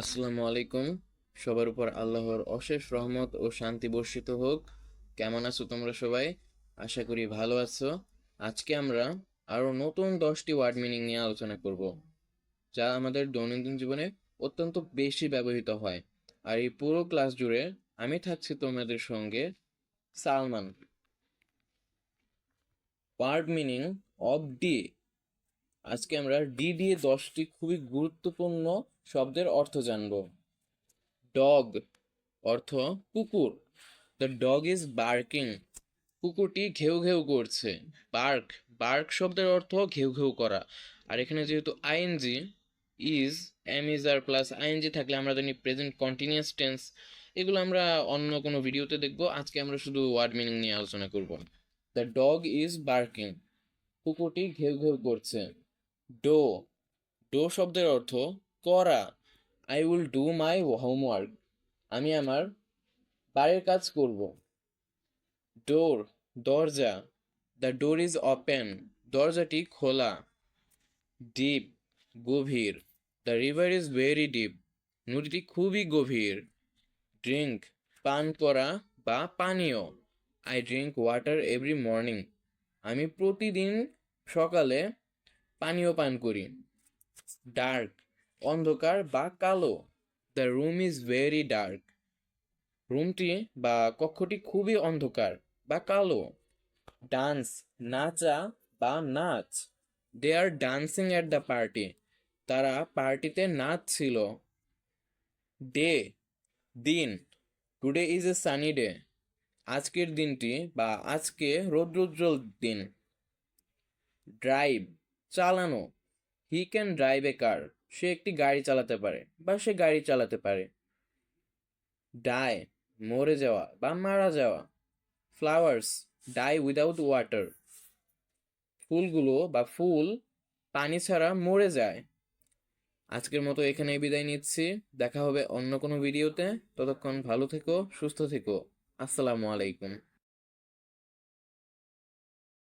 আসসালামু আলাইকুম। সবার উপর আল্লাহর অশেষ রহমত ও শান্তি বর্ষিত হোক। কেমন আছো তোমরা সবাই? আশা করি ভালো আছো। আজকে আমরা আরও নতুন দশটি ওয়ার্ড মিনিং নিয়ে আলোচনা করব, যা আমাদের দৈনন্দিন জীবনে অত্যন্ত বেশি ব্যবহৃত হয়। আর এই পুরো ক্লাস জুড়ে আমি থাকছি তোমাদের সঙ্গে Salman. Word meaning of D আজকে আমরা ডি দিয়ে দশটি খুবই গুরুত্বপূর্ণ শব্দের অর্থ জানব। ডগ অর্থ কুকুর। দ্য ডগ ইজ বার্কিং কুকুরটি ঘেউ ঘেউ করছে। বার্ক বার্ক শব্দের অর্থ ঘেউ ঘেউ করা। আর এখানে যেহেতু ING is am is are plus ING থাকলে আমরা জানি প্রেজেন্ট কন্টিনিউয়াস টেন্স এগুলো আমরা অন্য কোনো ভিডিওতে দেখব। আজকে আমরা শুধু ওয়ার্ড মিনিং নিয়ে আলোচনা করব। দ্য ডগ ইজ বার্কিং কুকুরটি ঘেউ ঘেউ করছে। ডো। ডো শব্দের অর্থ করা। I will do my homework আমি আমার বাড়ির কাজ করব। ডোর দরজা। দ্য ডোর ইজ ওপেন দরজাটি খোলা। ডিপ গভীর। The river is very deep নদীটি খুবই গভীর। ড্রিঙ্ক পান করা বা পানীয়। I drink water every morning আমি প্রতিদিন সকালে পানীয় পান করি। ডার্ক অন্ধকার বা কালো। The room is very dark রুমটি বা কক্ষটি খুবই অন্ধকার বা কালো। ডান্স নাচা বা নাচ। They are dancing at the party তারা পার্টিতে নাচছিল। ডে দিন। Today is a sunny day আজকের দিনটি বা আজকে রৌদ্রোজ্জ্বল দিন। ড্রাইভ চালানো। হি ক্যান ড্রাইভ এ কার সে একটি গাড়ি চালাতে পারে বা সে গাড়ি চালাতে পারে। ডাই মরে যাওয়া বা মারা যাওয়া। ফ্লাওয়ার্স ডাই উইদাউট ওয়াটার ফুলগুলো বা ফুল পানি ছাড়া মরে যায়। আজকের মতো এখানে বিদায় নিচ্ছি। দেখা হবে অন্য কোনো ভিডিওতে। ততক্ষণ ভালো থেকো, সুস্থ থেকো। আসসালামু আলাইকুম।